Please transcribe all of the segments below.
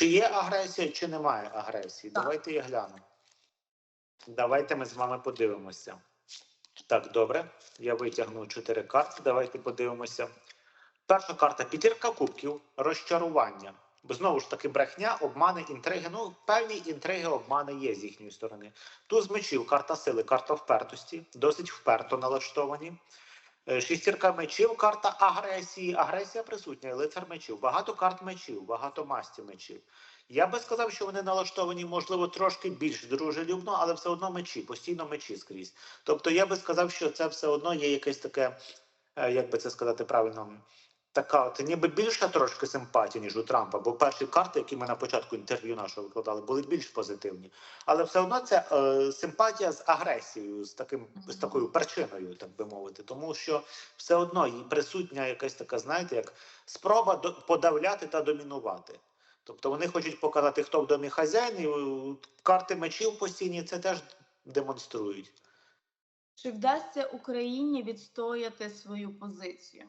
Чи є агресія, чи немає агресії? Так. Давайте я гляну. Давайте ми з вами подивимося. Так, добре. Я витягну чотири карти. Давайте подивимося. Перша карта п'ятірка кубків, розчарування. Бо знову ж таки, брехня, обмани, інтриги. Ну, певні інтриги, обмани є з їхньої сторони. Туз мечів, карта сили, карта впертості, досить вперто налаштовані. Е, Шістірка мечів, карта агресії. Агресія присутня, лицар мечів. Багато карт мечів, багато масті мечів. Я би сказав, що вони налаштовані, можливо, трошки більш дружелюбно, але все одно мечі, постійно мечі скрізь. Тобто я би сказав, що це все одно є якесь таке, е, як би це сказати правильно, така от ніби більша трошки симпатія, ніж у Трампа, бо перші карти, які ми на початку інтерв'ю нашого викладали, були більш позитивні. Але все одно це е, симпатія з агресією, з таким з такою причиною, так би мовити, тому що все одно їй присутня якась така, знаєте, як спроба до, подавляти та домінувати. Тобто вони хочуть показати, хто в домі хазяїн, і е, карти мечів постійні це теж демонструють. Чи вдасться Україні відстояти свою позицію?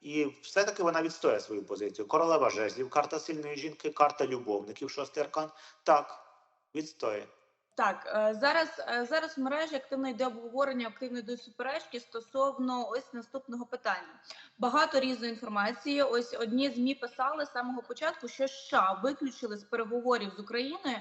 І все-таки вона відстоює свою позицію. Королева жезлів, карта сильної жінки, карта любовників, шостий аркан. Так, відстоює. Так, е, зараз е, зараз в мережі активно йде обговорення, активно йдуть суперечки стосовно ось наступного питання. Багато різної інформації. Ось одні змі писали з самого початку, що США виключили з переговорів з Україною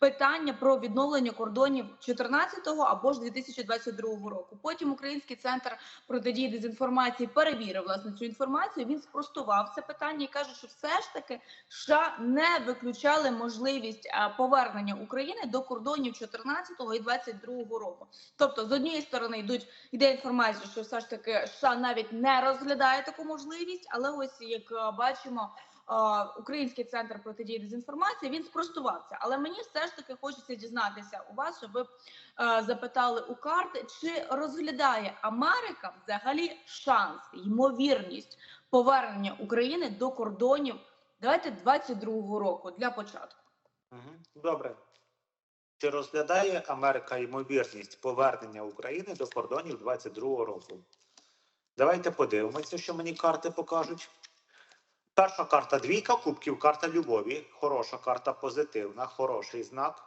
питання про відновлення кордонів 14-го або ж 2022 року. Потім Український центр протидії дезінформації перевірив власне цю інформацію. Він спростував це питання і каже, що все ж таки США не виключали можливість е, повернення України до кордонів 14-го і 22-го року. Тобто, з однієї сторони йдуть йде інформація, що все ж таки США навіть не розглядає таку можливість, але ось як е, бачимо. Український центр протидії дезінформації він спростувався, але мені все ж таки хочеться дізнатися у вас, щоб ви е, запитали у карти, чи розглядає Америка взагалі шанс, ймовірність повернення України до кордонів Давайте 22-го року для початку. Добре. Чи розглядає Америка ймовірність повернення України до кордонів 22-го року? Давайте подивимося, що мені карти покажуть. Перша карта двійка кубків, карта любові. Хороша карта, позитивна, хороший знак.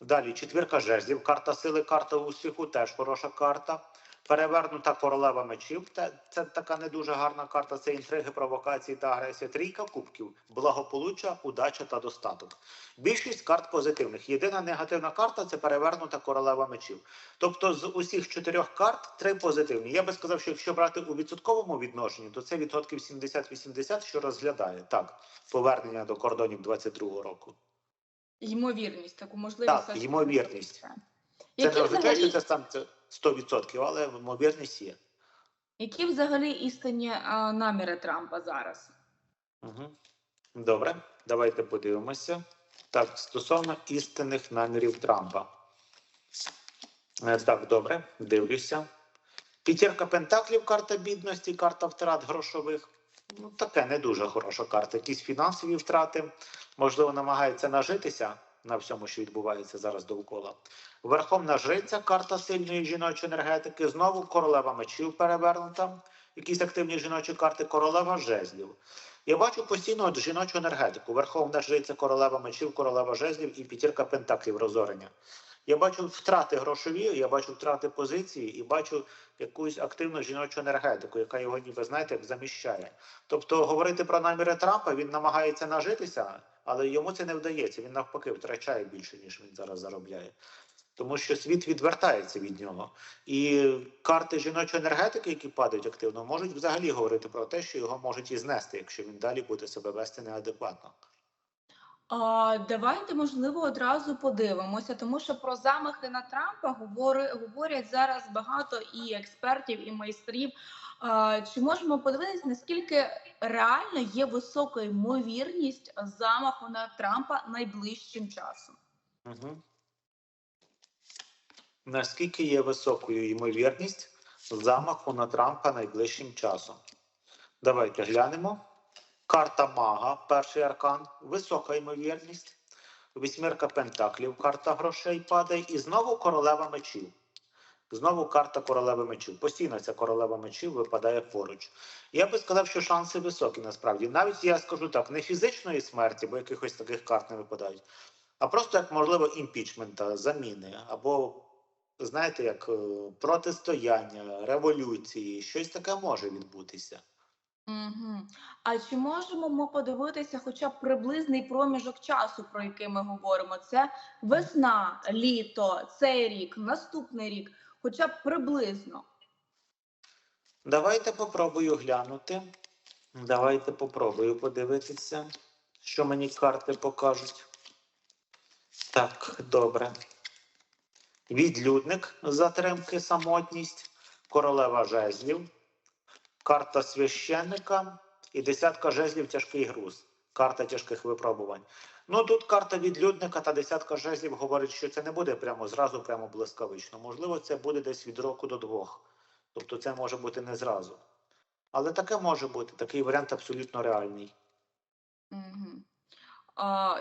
Далі четвірка жезлів, карта сили, карта успіху, теж хороша карта. Перевернута королева мечів. Це така не дуже гарна карта. Це інтриги, провокації та агресія. Трійка кубків, благополуччя, удача та достаток. Більшість карт позитивних. Єдина негативна карта це перевернута королева мечів. Тобто з усіх чотирьох карт три позитивні. Я би сказав, що якщо брати у відсотковому відношенні, то це відсотків 70-80, що розглядає так повернення до кордонів 22-го року. Ймовірність, таку можливість. Так, ймовірність. Це не означає, що це сам це 100%, але ймовірність є. які взагалі істинні а, наміри Трампа зараз? Угу. Добре, давайте подивимося. Так, стосовно істинних намірів Трампа. Е, Так, добре, дивлюся. П'ятірка Пентаклів, карта бідності, карта втрат грошових. Ну, таке не дуже хороша карта. Якісь фінансові втрати. Можливо, намагається нажитися на всьому, що відбувається зараз довкола. Верховна жриця, карта сильної жіночої енергетики. Знову королева мечів перевернута. Якісь активні жіночі карти, королева жезлів. Я бачу постійно от жіночу енергетику. Верховна жриця, королева мечів, королева жезлів і п'ятірка пентаклів розорення. Я бачу втрати грошові, я бачу втрати позиції і бачу якусь активну жіночу енергетику, яка його ніби знаєте, як заміщає. Тобто говорити про наміри Трампа він намагається нажитися, але йому це не вдається. Він навпаки втрачає більше, ніж він зараз заробляє. тому що світ відвертається від нього. І карти жіночої енергетики, які падають активно, можуть взагалі говорити про те, що його можуть і знести, якщо він далі буде себе вести неадекватно. Давайте, можливо, одразу подивимося, тому що про замахи на Трампа говорять зараз багато і експертів, і майстрів. Чи можемо подивитися, наскільки реально є висока ймовірність замаху на Трампа найближчим часом? Угу. Наскільки є високою ймовірність замаху на Трампа найближчим часом? Давайте глянемо. Карта Мага, перший аркан, висока ймовірність. Вісьмірка Пентаклів, карта грошей падає. І знову королева мечів. Знову карта королеви мечів. Постійно ця королева мечів випадає поруч. Я би сказав, що шанси високі насправді. Навіть я скажу так, не фізичної смерті, бо якихось таких карт не випадають, а просто як можливо імпічмента, заміни, або знаєте, як е, протистояння, революції, щось таке може відбутися. Угу. А чи можемо ми подивитися хоча б приблизний проміжок часу, про який ми говоримо? Це весна, літо, цей рік, наступний рік, хоча б приблизно. Давайте попробую глянути. Давайте попробую подивитися, що мені карти покажуть. Так, добре. Відлюдник затримки, самотність, королева жезлів, карта священника і десятка жезлів тяжкий груз. Карта тяжких випробувань. Ну тут карта відлюдника та десятка жезлів говорить, що це не буде прямо зразу, прямо блискавично. Можливо, це буде десь від року до двох. Тобто це може бути не зразу. Але таке може бути, такий варіант абсолютно реальний. Угу.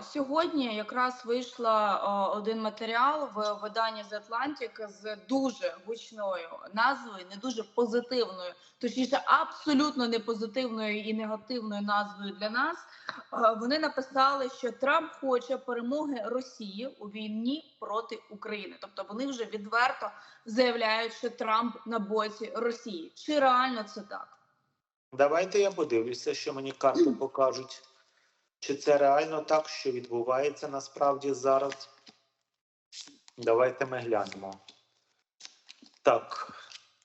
Сьогодні якраз вийшла один матеріал в виданні The Atlantic з дуже гучною назвою, не дуже позитивною, точніше, абсолютно не позитивною і негативною назвою для нас. Вони написали, що Трамп хоче перемоги Росії у війні проти України. Тобто вони вже відверто заявляють, що Трамп на боці Росії. Чи реально це так? Давайте я подивлюся, що мені карти покажуть. Чи це реально так, що відбувається насправді зараз? Давайте ми глянемо. Так.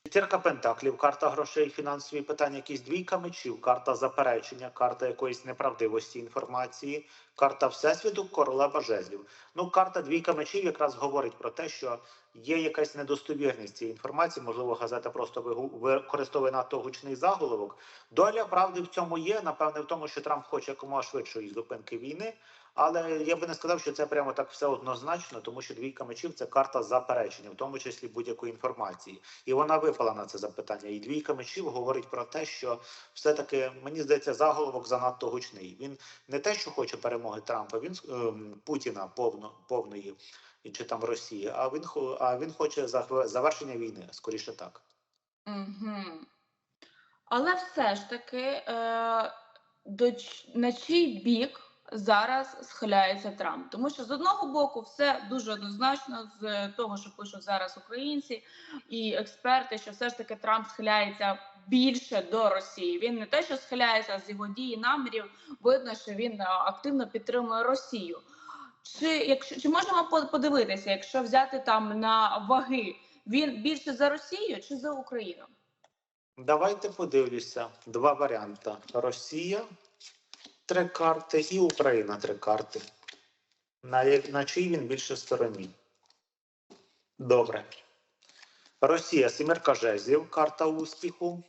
П'ятірка Пентаклів, карта грошей, фінансові питання, якісь двійка мечів, карта заперечення, карта якоїсь неправдивості інформації, карта Всесвіту, королева жезлів. Ну, карта двійка мечів якраз говорить про те, що є якась недостовірність цієї інформації. Можливо, газета просто використовує надто гучний заголовок. Доля правди в цьому є. Напевне, в тому, що Трамп хоче якомога швидшої зупинки війни. Але я би не сказав, що це прямо так все однозначно, тому що двійка мечів це карта заперечення, в тому числі будь-якої інформації. І вона випала на це запитання. І двійка мечів говорить про те, що все-таки мені здається, заголовок занадто гучний. Він не те, що хоче перемоги Трампа, він ем, Путіна повно повної чи там Росії, а він а він хоче завершення війни, скоріше так. Але все ж таки, е, до на чий бік зараз схиляється Трамп? Тому що з одного боку все дуже однозначно з того, що пишуть зараз українці і експерти, що все ж таки Трамп схиляється більше до Росії. Він не те, що схиляється з його дії намірів, видно, що він е, активно підтримує Росію. Чи якщо чи можемо по- подивитися, якщо взяти там на ваги, він більше за Росію чи за Україну? Давайте подивлюся. Два варіанти: Росія, три карти, і Україна три карти. На, на чий він більше стороні? Добре. Росія, сімерка жезлів, карта успіху,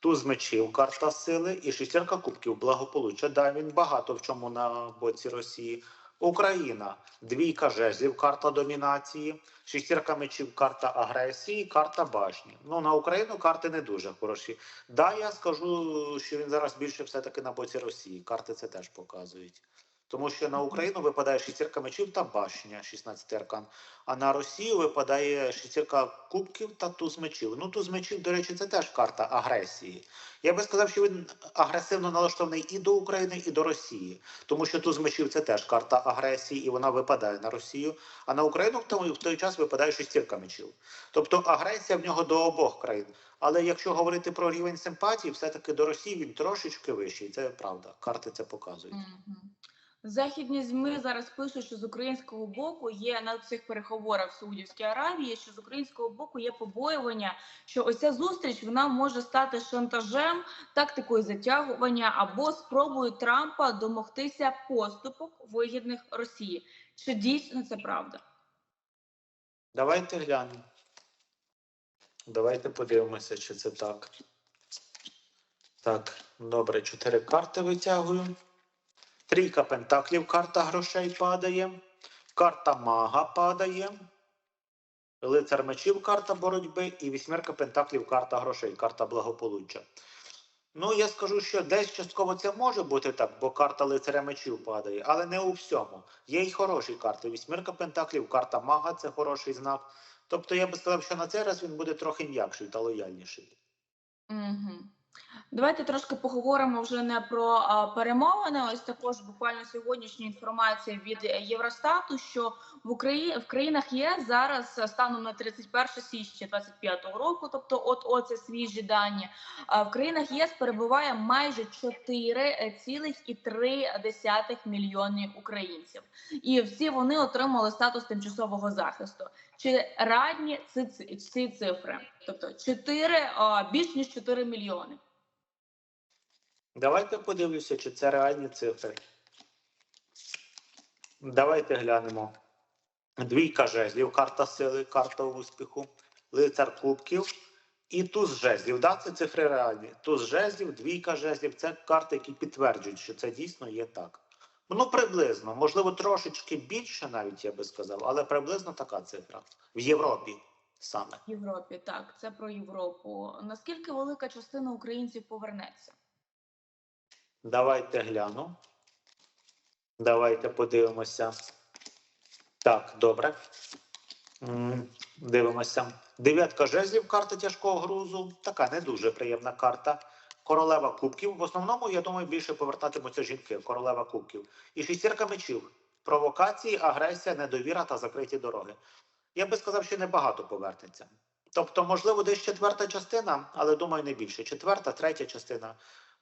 туз мечів, карта сили і шістірка кубків благополуччя. Да, він багато в чому на боці Росії. Україна, двійка жезлів, карта домінації, шістірка мечів, карта агресії, карта башні. Ну на Україну карти не дуже хороші. Да, я скажу, що він зараз більше все-таки на боці Росії. Карти це теж показують. Тому що на Україну випадає шістірка мечів та башня, 16 аркан. А на Росію випадає шістірка кубків та туз мечів. Ну, туз мечів, до речі, це теж карта агресії. Я би сказав, що він агресивно налаштований і до України, і до Росії. Тому що туз мечів це теж карта агресії, і вона випадає на Росію. А на Україну в той, в той час випадає шістірка мечів. Тобто агресія в нього до обох країн. Але якщо говорити про рівень симпатії, все-таки до Росії він трошечки вищий. Це правда. Карти це показують. Західні ЗМІ зараз пишуть, що з українського боку є на цих переговорах в Саудівській Аравії, що з українського боку є побоювання, що ось ця зустріч вона може стати шантажем, тактикою затягування або спробою Трампа домогтися поступок вигідних Росії. Чи дійсно це правда? Давайте глянемо. Давайте подивимося, чи це так. Так, добре, чотири карти витягую. Трійка пентаклів, карта грошей падає. Карта мага падає. Лицар мечів, карта боротьби. І вісьмерка пентаклів, карта грошей, карта благополуччя. Ну, я скажу, що десь частково це може бути так, бо карта лицаря мечів падає, але не у всьому. Є й хороші карти. Вісьмірка пентаклів, карта мага це хороший знак. Тобто я би сказав, що на цей раз він буде трохи м'якший та лояльніший. Угу. Давайте трошки поговоримо вже не про перемовини. Ось також буквально сьогоднішня інформація від Євростату, що в Україні в країнах ЄС зараз станом на 31 січня 2025 року, тобто от оце свіжі дані. В країнах єС перебуває майже 4,3 мільйони українців, і всі вони отримали статус тимчасового захисту. Чи радні ці цифри? Тобто 4, більш ніж 4 мільйони. Давайте подивлюся, чи це реальні цифри. Давайте глянемо. Двійка жезлів, карта сили, карта успіху, лицар кубків і туз жезлів. Да, це цифри реальні. Туз жезлів, двійка жезлів це карти, які підтверджують, що це дійсно є так. Ну, приблизно, можливо, трошечки більше, навіть я би сказав, але приблизно така цифра. В Європі саме. В Європі, так, це про Європу. Наскільки велика частина українців повернеться? Давайте гляну. Давайте подивимося. Так, добре. Дивимося. Дев'ятка жезлів, карта тяжкого грузу. Така не дуже приємна карта. Королева кубків. В основному, я думаю, більше повертатимуться жінки. Королева кубків. І шістірка мечів. Провокації, агресія, недовіра та закриті дороги. Я би сказав, що небагато повернеться. Тобто, можливо, десь четверта частина, але думаю, не більше. Четверта, третя частина.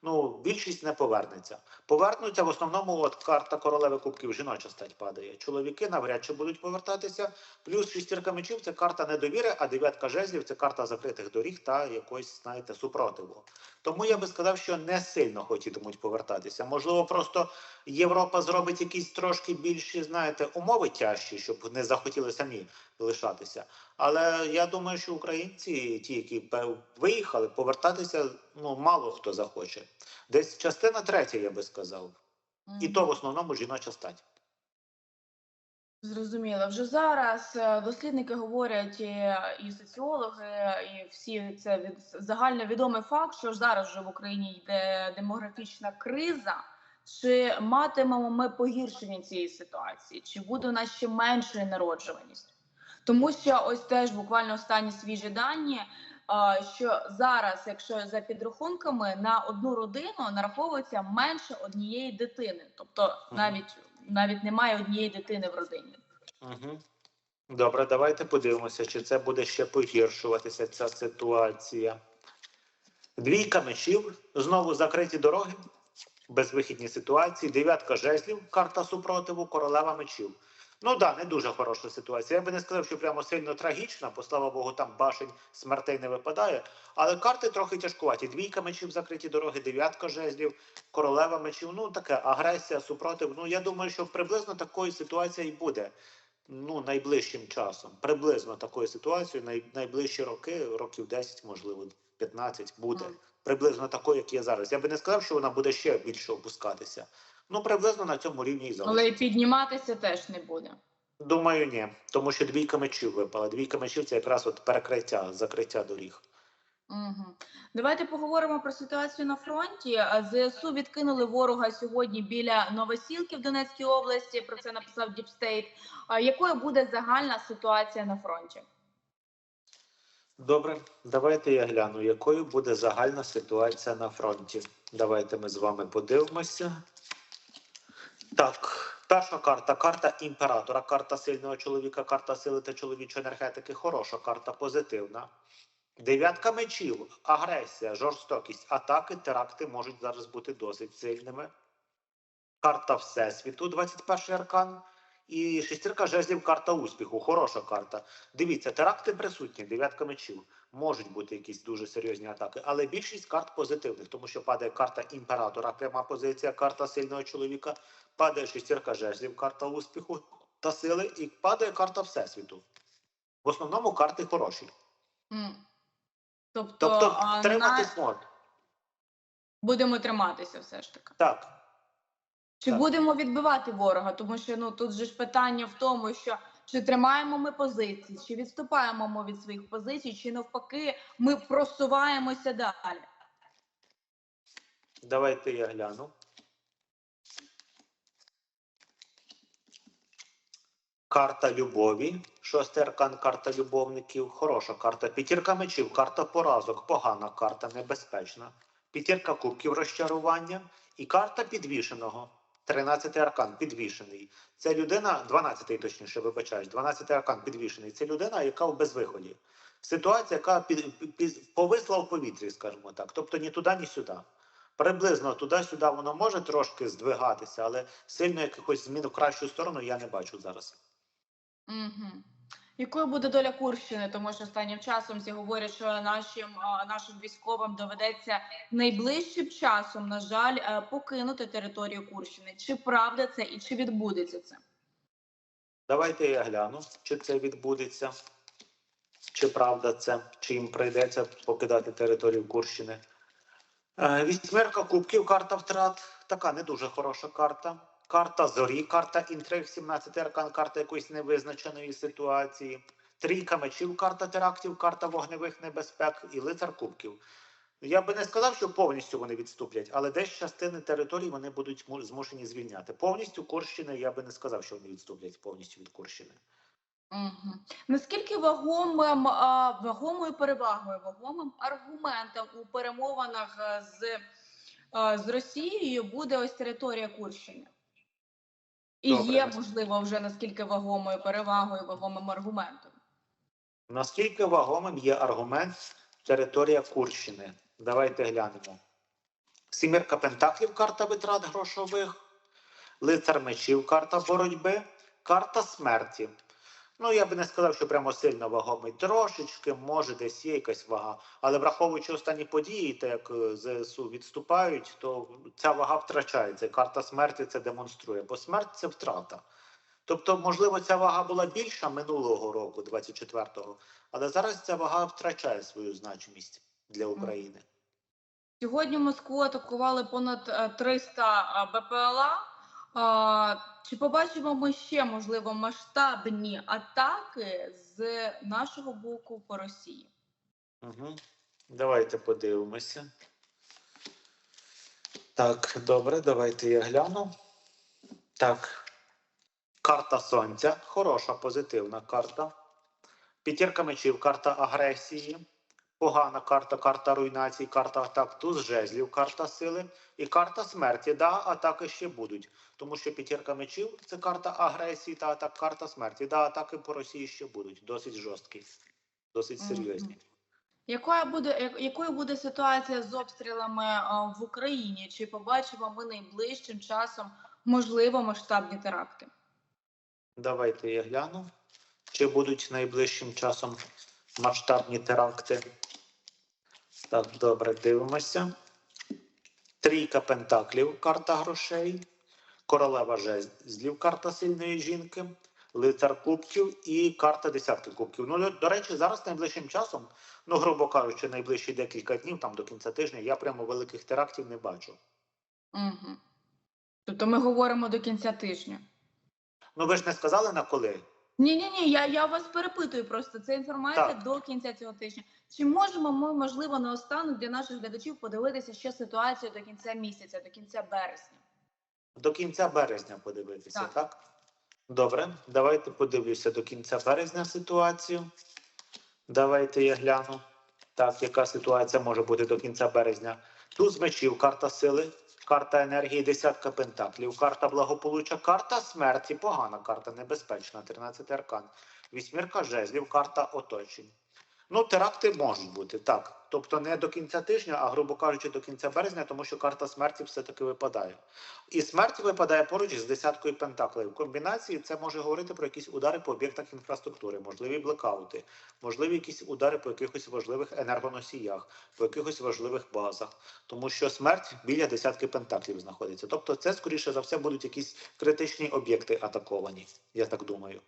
Ну, більшість не повернеться. Повернуться в основному от карта королеви кубків жіноча стать падає. Чоловіки навряд чи будуть повертатися. Плюс шістірка мечів це карта недовіри, а дев'ятка жезлів це карта закритих доріг та якось, знаєте, супротиву. Тому я би сказав, що не сильно хотітимуть повертатися. Можливо, просто Європа зробить якісь трошки більші, знаєте, умови тяжчі, щоб не захотіли самі лишатися. Але я думаю, що українці, ті, які виїхали, повертатися ну мало хто захоче. Десь частина третя, я би сказав, і то в основному жіноча стать. Зрозуміло. Вже зараз е, дослідники говорять і, і соціологи, і всі це від загальновідомий факт, що ж зараз вже в Україні йде демографічна криза. Чи матимемо ми погіршення цієї ситуації? Чи буде у нас ще меншою народжуваність? Тому що ось теж буквально останні свіжі дані. Що зараз, якщо за підрахунками на одну родину нараховується менше однієї дитини, тобто навіть навіть немає однієї дитини в родині. Угу. Добре, давайте подивимося, чи це буде ще погіршуватися ця ситуація. Двійка мечів, знову закриті дороги, безвихідні ситуації, дев'ятка жезлів, карта супротиву, королева мечів. Ну так, да, не дуже хороша ситуація. Я би не сказав, що прямо сильно трагічна, бо слава Богу, там башень смертей не випадає. Але карти трохи тяжкуваті. Двійка мечів, закриті дороги, дев'ятка жезлів, королева мечів. Ну таке агресія, супротив. Ну я думаю, що приблизно такої ситуації і буде. Ну, найближчим часом. Приблизно такою ситуацією, най, найближчі роки, років 10, можливо, 15 буде. Приблизно такою, як є зараз. Я би не сказав, що вона буде ще більше опускатися. Ну, приблизно на цьому рівні і зараз. Але підніматися теж не буде. Думаю, ні. Тому що двійка мечів випала. Двійка мечів це якраз от перекриття, закриття доріг. Угу. Давайте поговоримо про ситуацію на фронті. ЗСУ відкинули ворога сьогодні біля Новосілки в Донецькій області. Про це написав Діпстейт. Якою буде загальна ситуація на фронті? Добре, давайте я гляну, якою буде загальна ситуація на фронті. Давайте ми з вами подивимося. Так, перша карта карта імператора, карта сильного чоловіка, карта сили та чоловічої енергетики. Хороша карта, позитивна. Дев'ятка мечів, агресія, жорстокість, атаки, теракти можуть зараз бути досить сильними. карта Всесвіту, 21 аркан. І шестірка жезлів карта успіху, хороша карта. Дивіться, теракти присутні, дев'ятка мечів. Можуть бути якісь дуже серйозні атаки, але більшість карт позитивних, тому що падає карта імператора, пряма позиція, карта сильного чоловіка, падає шестірка жезлів, карта успіху та сили, і падає карта Всесвіту. В основному карти хороші. Тобто, Тобто а, на... можна. будемо триматися все ж таки. Так. Чи Так. будемо відбивати ворога? Тому що ну тут же ж питання в тому, що чи тримаємо ми позиції, чи відступаємо ми від своїх позицій, чи навпаки ми просуваємося далі. Давайте я гляну. Карта любові. Шостий аркан, карта любовників. Хороша карта. П'ятірка мечів, карта поразок. Погана карта, небезпечна. П'ятірка кубків розчарування. І карта підвішеного. Тринадцятий аркан підвішений. Це людина, 12-й точніше, вибачаюсь, 12-й аркан підвішений. Це людина, яка в безвиході. Ситуація, яка під, під, повисла в повітрі, скажімо так. Тобто ні туди, ні сюди. Приблизно туди-сюди воно може трошки здвигатися, але сильно якихось змін в кращу сторону я не бачу зараз. Угу. Якою буде доля Курщини? Тому що останнім часом всі говорять, що нашим, нашим військовим доведеться найближчим часом, на жаль, е, покинути територію Курщини. Чи правда це і чи відбудеться це? Давайте я гляну, чи це відбудеться, чи правда це, чи їм прийдеться покидати територію Курщини. Е, Вісьмерка кубків, карта втрат. Така не дуже хороша карта. Карта зорі, карта інтриг, 17 аркан, карта якоїсь невизначеної ситуації. Трійка мечів, карта терактів, карта вогневих небезпек і лицар кубків. Я би не сказав, що повністю вони відступлять, але десь частини територій вони будуть змушені звільняти. Повністю Курщини я би не сказав, що вони відступлять повністю від Курщини. Угу. Наскільки вагомим вагомою перевагою, вагомим аргументом у перемовинах з, з Росією буде ось територія Курщини? І Добре. є, можливо, вже наскільки вагомою перевагою, вагомим аргументом. Наскільки вагомим є аргумент територія Курщини? Давайте глянемо. Сімірка Пентаклів, карта витрат грошових, лицар мечів, карта боротьби, карта смерті. Ну, я би не сказав, що прямо сильно вагомий. Трошечки, може, десь є якась вага. Але враховуючи останні події, так як е, ЗСУ відступають, то ця вага втрачається. Карта смерті це демонструє, бо смерть це втрата. Тобто, можливо, ця вага була більша минулого року, 24-го, але зараз ця вага втрачає свою значимість для України. Сьогодні Москву атакували понад е, 300 БПЛА. Чи побачимо ми ще можливо масштабні атаки з нашого боку по Росії? Угу. Давайте подивимося. Так, добре, давайте я гляну. Так. Карта Сонця. Хороша, позитивна карта. П'ятірка мечів, карта агресії. Погана карта, карта руйнації, карта атак, туз жезлів, карта сили і карта смерті. Да, атаки ще будуть. Тому що п'ятірка мечів це карта агресії та атак, карта смерті. Да, атаки по Росії ще будуть. Досить жорсткі, досить серйозні. Якою буде якою буде ситуація з обстрілами в Україні? Чи побачимо ми найближчим часом можливо масштабні теракти? Давайте я гляну. Чи будуть найближчим часом масштабні теракти? Так, добре, дивимося. Трійка пентаклів, карта грошей. Королева жезлів, карта сильної жінки. Лицар кубків і карта десятки кубків. Ну, до- речі, зараз найближчим часом, ну, грубо кажучи, найближчі декілька днів, там до кінця тижня, я прямо великих терактів не бачу. Угу. Тобто ми говоримо до кінця тижня. Ну, ви ж не сказали на коли? Ні, ні, ні, я, я вас перепитую просто. Це інформація Так. до кінця цього тижня. Чи можемо ми, можливо, наостанок для наших глядачів подивитися ще ситуацію до кінця місяця, до кінця березня? До кінця березня подивитися, Так. так? Добре, давайте подивлюся до кінця березня ситуацію. Давайте я гляну. Так, яка ситуація може бути до кінця березня? Туз мечів, карта сили, карта енергії, десятка пентаклів, карта благополуччя, карта смерті, погана карта, небезпечна, 13 аркан. Вісьмірка жезлів, карта оточень. Ну, теракти можуть бути так. Тобто не до кінця тижня, а грубо кажучи, до кінця березня, тому що карта смерті все-таки випадає. І смерть випадає поруч з десяткою пентаклей. В комбінації це може говорити про якісь удари по об'єктах інфраструктури, можливі блекаути, можливі якісь удари по якихось важливих енергоносіях, по якихось важливих базах, тому що смерть біля десятки пентаклів знаходиться. Тобто, це скоріше за все будуть якісь критичні об'єкти атаковані. Я так думаю.